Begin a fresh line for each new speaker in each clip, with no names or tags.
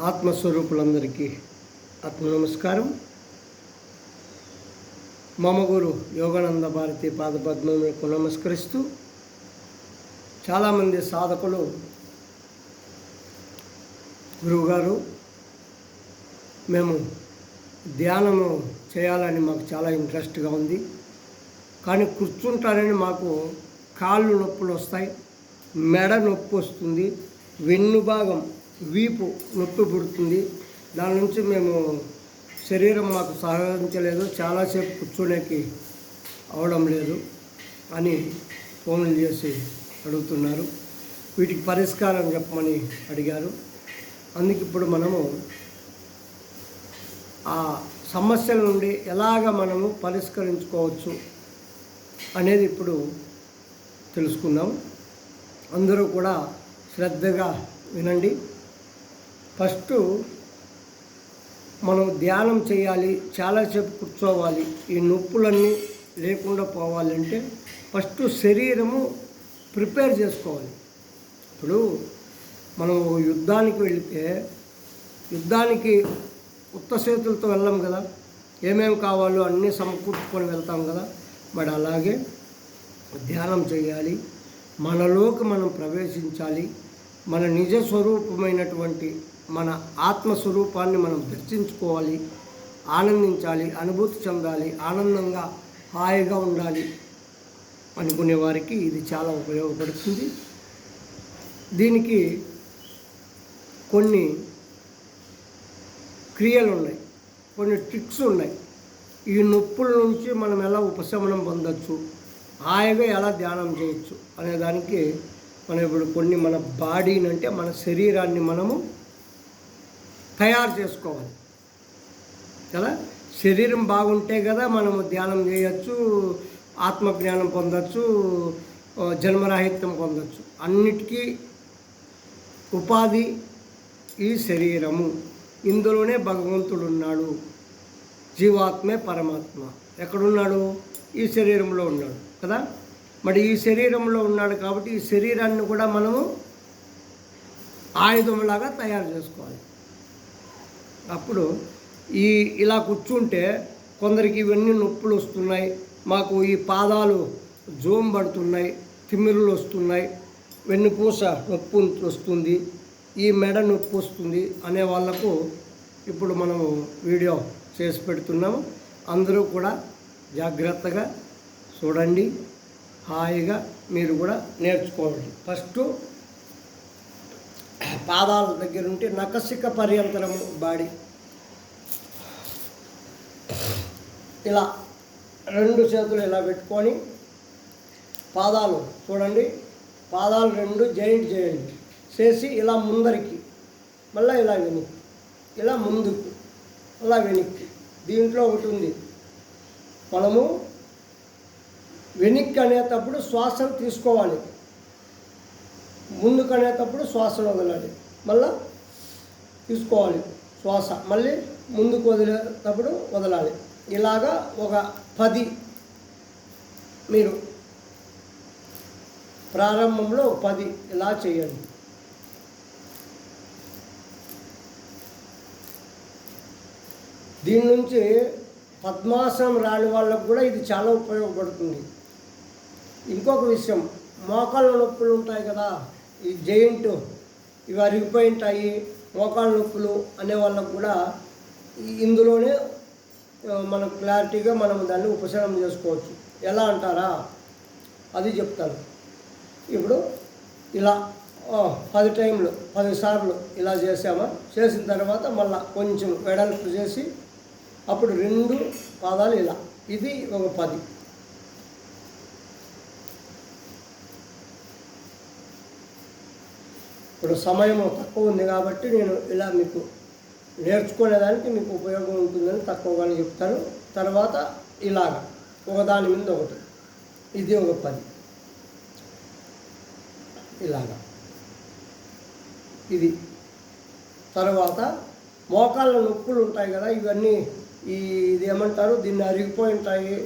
ఆత్మస్వరూపులందరికీ ఆత్మ నమస్కారం. మామగురు యోగానంద భారతి పాదపద్మకు నమస్కరిస్తూ చాలామంది సాధకులు గురువుగారు మేము ధ్యానము చేయాలని మాకు చాలా ఇంట్రెస్ట్గా ఉంది. కానీ కూర్చుంటారని మాకు కాళ్ళు నొప్పులు వస్తాయి మెడ నొప్పి వస్తుంది వెన్ను భాగం వీపు నొప్పి పుడుతుంది. దాని నుంచి మేము శరీరం మాకు సహకరించలేదు. చాలాసేపు కూర్చోడానికి అవడం లేదు అని ఫోన్లు చేసి అడుగుతున్నారు. వీటికి పరిష్కారం చెప్పమని అడిగారు. అందుకు ఇప్పుడు మనము ఆ సమస్యల నుండి ఎలాగ మనము పరిష్కరించుకోవచ్చు అనేది ఇప్పుడు తెలుసుకుందాం. అందరూ కూడా శ్రద్ధగా వినండి. ఫస్ట్ మనం ధ్యానం చేయాలి చాలాసేపు కూర్చోవాలి. ఈ నొప్పులన్నీ లేకుండా పోవాలంటే ఫస్ట్ శరీరము ప్రిపేర్ చేసుకోవాలి. ఇప్పుడు మనం యుద్ధానికి వెళితే యుద్ధానికి ఉత్త చేతులతో వెళ్ళాం కదా. ఏమేమి కావాలో అన్నీ సమకూర్చుకొని వెళ్తాం కదా. మరి అలాగే ధ్యానం చేయాలి. మనలోకి మనం ప్రవేశించాలి. మన నిజ స్వరూపమైనటువంటి మన ఆత్మస్వరూపాన్ని మనం దర్శించుకోవాలి ఆనందించాలి అనుభూతి చెందాలి ఆనందంగా హాయిగా ఉండాలి అనుకునే వారికి ఇది చాలా ఉపయోగపడుతుంది. దీనికి కొన్ని క్రియలు ఉన్నాయి కొన్ని ట్రిక్స్ ఉన్నాయి. ఈ నొప్పుల నుంచి మనం ఎలా ఉపశమనం పొందొచ్చు హాయిగా ఎలా ధ్యానం చేయొచ్చు అనే దానికి మనం ఇప్పుడు కొన్ని మన బాడీని అంటే మన శరీరాన్ని మనము తయారు చేసుకోవాలి. కదా? శరీరం బాగుంటే కదా మనము ధ్యానం చేయొచ్చు ఆత్మజ్ఞానం పొందొచ్చు జన్మరాహిత్యం పొందొచ్చు. అన్నిటికీ ఉపాధి ఈ శరీరము. ఇందులోనే భగవంతుడు ఉన్నాడు. జీవాత్మే పరమాత్మ. ఎక్కడున్నాడు? ఈ శరీరంలో ఉన్నాడు. కదా? మరి ఈ శరీరంలో ఉన్నాడు కాబట్టి ఈ శరీరాన్ని కూడా మనము ఆయుధంలాగా తయారు చేసుకోవాలి. అప్పుడు ఈ ఇలా కూర్చుంటే కొందరికి ఇవన్నీ నొప్పులు వస్తున్నాయి. మాకు ఈ పాదాలు జోం పడుతున్నాయి తిమ్మిరులు వస్తున్నాయి. వెన్నుపూస నొప్పి వస్తుంది ఈ మెడ నొప్పి వస్తుంది అనే వాళ్ళకు ఇప్పుడు మనము వీడియో చేసి పెడుతున్నాము. అందరూ కూడా జాగ్రత్తగా చూడండి. హాయిగా మీరు కూడా నేర్చుకోండి ఫస్ట్ పాదాల దగ్గర ఉంటే నకసిక పర్యంతరము బాడీ. ఇలా రెండు చేతులు ఇలా పెట్టుకొని పాదాలు చూడండి. పాదాలు రెండు జాయింట్ జాయింట్ చేసి ఇలా ముందరికి మళ్ళీ ఇలా వెనక్కి ఇలా ముందుకు అలా వెనక్కి. దీంట్లో ఒకటి ఉంది. మనము వెనక్కి అనేటప్పుడు శ్వాసను తీసుకోవాలి. ముందుకు అనేటప్పుడు శ్వాసను వదలాలి. మళ్ళా తీసుకోవాలి శ్వాస. మళ్ళీ ముందుకు వదిలేటప్పుడు వదలాలి. ఇలాగా ఒక పది మీరు ప్రారంభంలో పది ఇలా చేయండి. దీని నుంచి పద్మాసనం రాని వాళ్ళకు కూడా ఇది చాలా ఉపయోగపడుతుంది. ఇంకొక విషయం మోకాళ్ళ నొప్పులు ఉంటాయి కదా. ఈ జెయింట్ ఇవి అరిగిపోయి ఉంటాయి మోకాళ్ళ నొప్పులు అనే వాళ్ళకు కూడా ఇందులోనే మనం క్లారిటీగా మనం దాన్ని ఉపశమనం చేసుకోవచ్చు. ఎలా అంటారా? అది చెప్తాను. ఇప్పుడు ఇలా పది టైంలు పదిసార్లు ఇలా చేసామా? చేసిన తర్వాత మళ్ళీ కొంచెం వెడల్పు చేసి అప్పుడు రెండు పాదాలు ఇలా. ఇది ఒక పది. ఇప్పుడు సమయం తక్కువ ఉంది కాబట్టి నేను ఇలా మీకు నేర్చుకునేదానికి మీకు ఉపయోగం ఉంటుందని తక్కువగానే చెప్తాను. తర్వాత ఇలాగ ఒకదాని మీద ఒకటి. ఇది ఒక పది ఇలాగా. ఇది. తర్వాత మోకాళ్ళ నొప్పులు ఉంటాయి కదా ఇవన్నీ ఈ ఇది ఏమంటారు దీన్ని అరిగిపోయి ఉంటాయి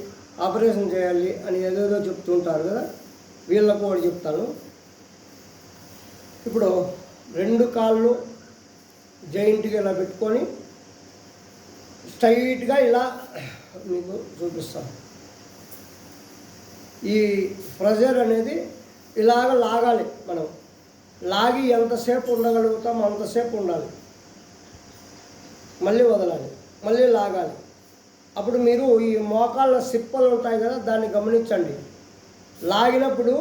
ఆపరేషన్ చేయాలి అని ఏదేదో చెప్తుంటారు కదా వీళ్ళకు కూడా చెప్తాను. ఇప్పుడు రెండు కాళ్ళు జైంట్గా ఇలా పెట్టుకొని స్ట్రైట్గా ఇలా మీకు చూపిస్తాను. ఈ ప్రెజర్ అనేది ఇలాగ లాగాలి మనం. లాగి ఎంతసేపు ఉండగలుగుతాం అంతసేపు ఉండాలి. మళ్ళీ వదలాలి మళ్ళీ లాగాలి. అప్పుడు మీరు ఈ మోకాళ్ళ సిప్పలు ఉంటాయి కదా దాన్ని గమనించండి. లాగినప్పుడు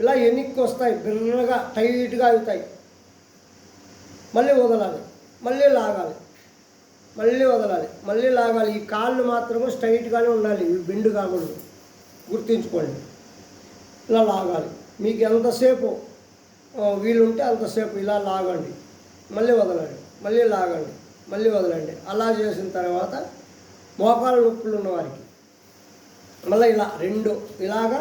ఇలా ఎన్నిక్కి వస్తాయి బిర్రగా టైట్గా అవుతాయి. మళ్ళీ వదలాలి మళ్ళీ లాగాలి మళ్ళీ వదలాలి మళ్ళీ లాగాలి. ఈ కాళ్ళు మాత్రమే స్ట్రైట్గానే ఉండాలి ఇవి బెండు కాకూడదు. గుర్తుంచుకోండి. ఇలా లాగాలి. మీకు ఎంతసేపు వీలుంటే అంతసేపు ఇలా లాగండి. మళ్ళీ వదలండి మళ్ళీ లాగండి మళ్ళీ వదలండి. అలా చేసిన తర్వాత మోకాళ్ళ నొప్పులు ఉన్న వారికి మళ్ళీ ఇలా రెండు ఇలాగా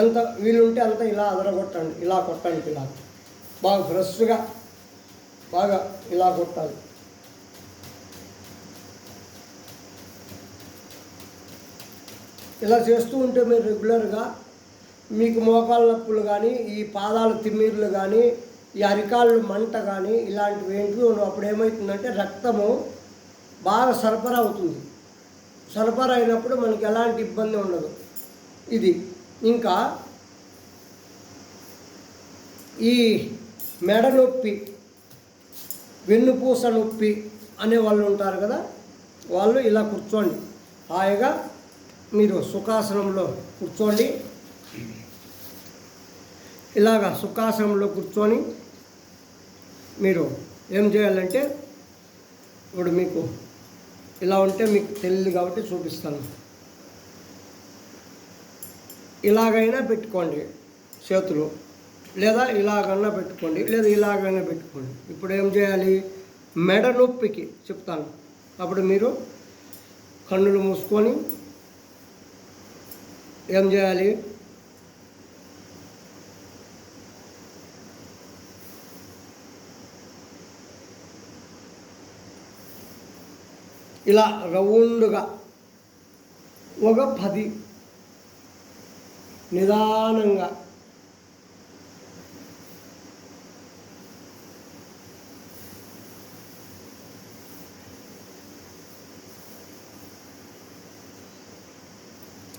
ఎంత వీలుంటే అంత ఇలా అదరగొట్టండి ఇలా కొట్టండి ఇలా బాగా ఫ్రెష్గా బాగా ఇలా కొట్టాలి. ఇలా చేస్తూ ఉంటే మీరు రెగ్యులర్గా మీకు మోకాళ్ళ నొప్పులు కానీ ఈ పాదాలు తిమ్మిర్లు కానీ ఈ అరికాళ్ళు మంట కానీ ఇలాంటివి ఏంటివి అప్పుడు ఏమవుతుందంటే రక్తము బాగా సరఫరా అవుతుంది. సరఫరా అయినప్పుడు మనకి ఎలాంటి ఇబ్బంది ఉండదు. ఇది ఇంకా ఈ మెడ నొప్పి వెన్నుపూస నొప్పి అనే వాళ్ళు ఉంటారు కదా వాళ్ళు ఇలా కూర్చోండి. హాయిగా మీరు సుఖాసనంలో కూర్చోండి. ఇలాగా సుఖాసనంలో కూర్చొని మీరు ఏం చేయాలంటే ఇప్పుడు మీకు ఇలా ఉంటే మీకు తెలియదు కాబట్టి చూపిస్తాను. ఇలాగైనా పెట్టుకోండి చేతులు. లేదా ఇలాగన్నా పెట్టుకోండి లేదా ఇలాగైనా పెట్టుకోండి. ఇప్పుడు ఏం చేయాలి? మెడ నొప్పికి చెప్తాను. అప్పుడు మీరు కన్నులు మూసుకొని ఏం చేయాలి? ఇలా రౌండ్గా ఒక పది నిదానంగా.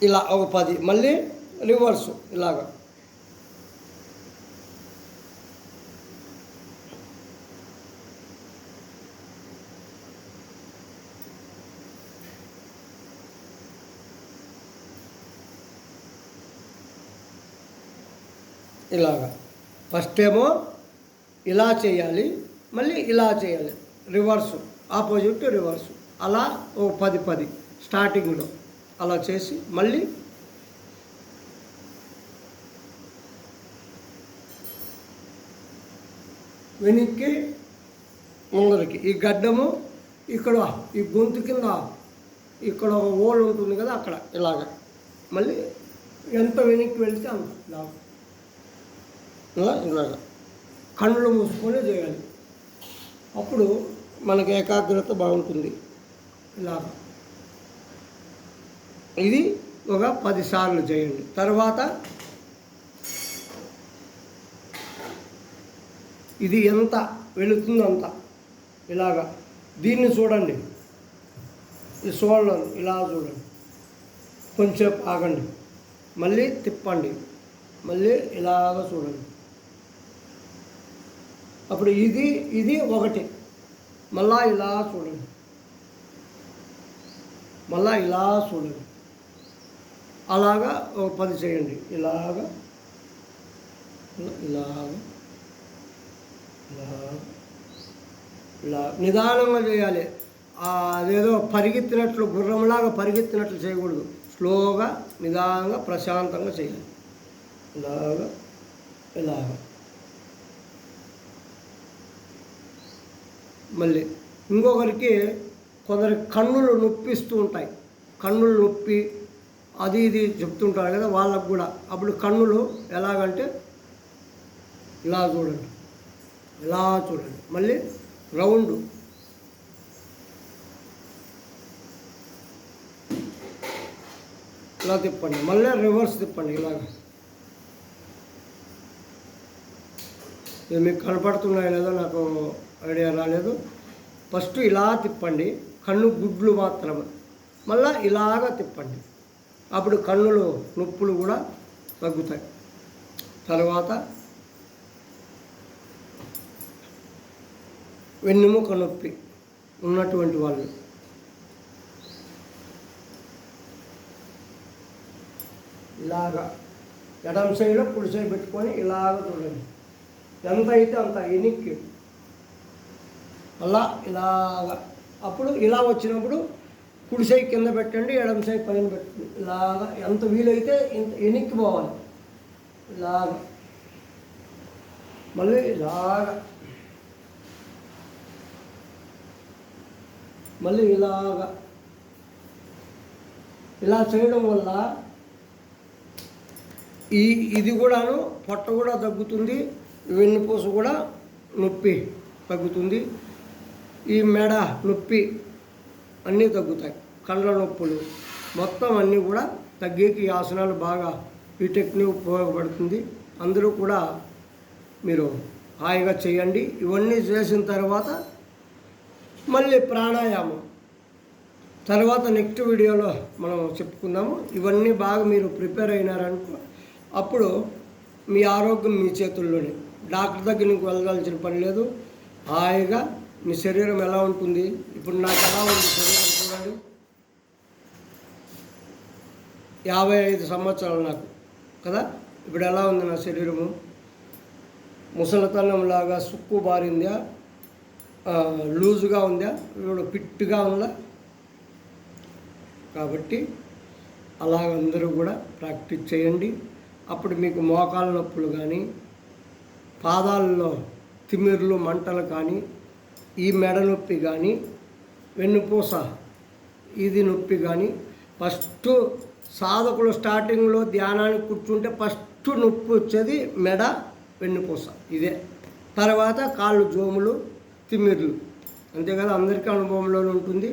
ఇలా ఒక పది మళ్ళీ రివర్సు ఇలాగా. ఇలాగా. ఫస్ట్ ఏమో ఇలా చేయాలి మళ్ళీ ఇలా చేయాలి. రివర్సు ఆపోజిట్ రివర్సు అలా ఓ పది పది స్టార్టింగ్లో అలా చేసి మళ్ళీ వెనక్కి ముందరికి. ఈ గడ్డము ఇక్కడ ఈ గొంతు కింద ఇక్కడ ఒక ఓల్ ఉంటుంది కదా అక్కడ ఇలాగ. మళ్ళీ ఎంత వెనక్కి వెళ్తే అంత. లాభం ఇలాగ కళ్ళు మూసుకొని చేయాలి. అప్పుడు మనకి ఏకాగ్రత బాగుంటుంది. ఇలాగ ఇది ఒక పదిసార్లు చేయండి. తర్వాత ఇది ఎంత వెళుతుందో అంత. ఇలాగా. దీన్ని చూడండి. ఈ సోళ్ళను ఇలా చూడండి. కొంచెం ఆగండి. మళ్ళీ తిప్పండి. మళ్ళీ ఇలాగ చూడండి. అప్పుడు ఇది ఇది ఒకటి. మళ్ళా ఇలా చూడండి. మళ్ళా ఇలా చూడండి. అలాగా ఒక పది చేయండి. ఇలాగా. ఇలాగ ఇలాగా ఇలా ఇలా. నిదానంగా చేయాలి. అదేదో పరిగెత్తినట్లు గుర్రంలాగా పరిగెత్తినట్లు చేయకూడదు. స్లోగా నిదానంగా ప్రశాంతంగా చేయాలి. ఇలాగా ఇలాగా. మళ్ళీ ఇంకొకరికి కొందరికి కన్నులు నొప్పిస్తూ ఉంటాయి. కన్నులు నొప్పి అది ఇది చెప్తుంటారు కదా వాళ్ళకు కూడా. అప్పుడు కన్నులు ఎలాగంటే ఇలా చూడండి ఇలా చూడండి. మళ్ళీ రౌండ్. ఇలా తిప్పండి మళ్ళీ రివర్స్ తిప్పండి ఇలాగ. మీకు కనపడుతున్నాయో లేదో నాకు ఐడియా రాలేదు. ఫస్ట్ ఇలా తిప్పండి కన్ను గుడ్లు మాత్రమే. మళ్ళా ఇలాగ తిప్పండి. అప్పుడు కన్నులు నొప్పులు కూడా తగ్గుతాయి. తర్వాత వెన్నుముక నొప్పి ఉన్నటువంటి వాళ్ళు. ఇలాగా ఎడమ సైడ్లో కుడి సైడ్ పెట్టుకొని ఇలాగ చూడండి. ఎంత అయితే అంత ఎనిక్కి. అలా ఇలాగా. అప్పుడు ఇలా వచ్చినప్పుడు కుడి సైడ్ కింద పెట్టండి ఎడమ సైడ్ పైన పెట్టండి. ఇలాగా ఎంత వీలైతే ఇంత ఎనిక్కి పోవాలి. ఇలాగ. మళ్ళీ ఇలాగా. మళ్ళీ ఇలాగా. ఇలా చేయడం వల్ల ఈ ఇది కూడాను పొట్ట కూడా తగ్గుతుంది వెన్నుపూస కూడా నొప్పి తగ్గుతుంది. ఈ మెడ నొప్పి అన్నీ తగ్గుతాయి. కళ్ళ నొప్పులు మొత్తం అన్నీ కూడా తగ్గేకి ఈ ఆసనాలు బాగా ఈ టెక్నిక్ ఉపయోగపడుతుంది. అందరూ కూడా మీరు హాయిగా చేయండి. ఇవన్నీ చేసిన తర్వాత మళ్ళీ ప్రాణాయామం. తర్వాత నెక్స్ట్ వీడియోలో మనం చెప్పుకుందాము. ఇవన్నీ బాగా మీరు ప్రిపేర్ అయినారనుకో అప్పుడు మీ ఆరోగ్యం మీ చేతుల్లోనే. డాక్టర్ దగ్గరికి వెళ్ళాల్సిన పని లేదు. హాయిగా మీ శరీరం ఎలా ఉంటుంది? ఇప్పుడు నాకు ఎలా ఉంది శరీరం చూడండి. యాభై ఐదు సంవత్సరాలు నాకు కదా? ఇప్పుడు ఎలా ఉంది నా శరీరము? ముసలితనంలాగా సుక్కు బారిందా? లూజుగా ఉందా? ఇప్పుడు ఫిట్గా ఉందా? కాబట్టి అలాగ అందరూ కూడా ప్రాక్టీస్ చేయండి. అప్పుడు మీకు మోకాళ్ళ నొప్పులు కానీ పాదాల్లో తిమ్మిర్లు మంటలు కానీ ఈ మెడ నొప్పి కానీ వెన్నుపూస ఇది నొప్పి కానీ ఫస్ట్ సాధకులు స్టార్టింగ్లో ధ్యానానికి కూర్చుంటే ఫస్ట్ నొప్పి వచ్చేది మెడ వెన్నుపూస ఇదే. తర్వాత కాళ్ళు జోములు తిమ్మిర్లు అంతే కదా? అందరికీ అనుభవంలోనే ఉంటుంది.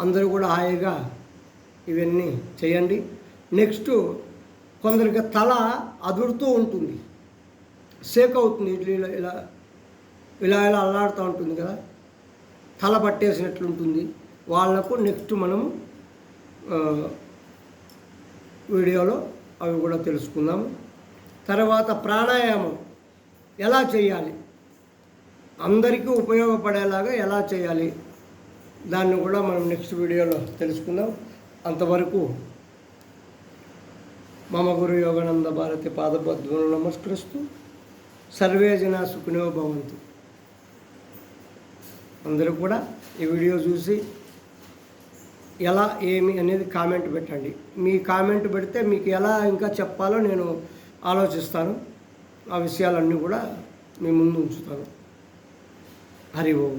అందరూ కూడా హాయిగా ఇవన్నీ చేయండి. నెక్స్ట్ కొందరికి తల అదురుతూ ఉంటుంది. షేక్ అవుతుంది ఇడ్లీలో ఇలా ఇలా ఇలా అల్లాడుతూ ఉంటుంది కదా? తల పట్టేసినట్లు ఉంటుంది. వాళ్ళకు నెక్స్ట్ మనము వీడియోలో అవి కూడా తెలుసుకుందాము తర్వాత ప్రాణాయామం. ఎలా చేయాలి? అందరికీ ఉపయోగపడేలాగా ఎలా చేయాలి? దాన్ని కూడా మనం నెక్స్ట్ వీడియోలో తెలుసుకుందాం. అంతవరకు మమ గురు యోగానంద భారతి పాదపద్మను నమస్కరిస్తూ సర్వే జన సుఖినో భవంతు. అందరూ కూడా ఈ వీడియో చూసి ఎలా ఏమి అనేది కామెంట్ పెట్టండి. మీ కామెంట్ పెడితే మీకు ఎలా ఇంకా చెప్పాలో నేను ఆలోచిస్తాను. ఆ విషయాలన్నీ కూడా మీ ముందు ఉంచుతాను. హరి ఓం.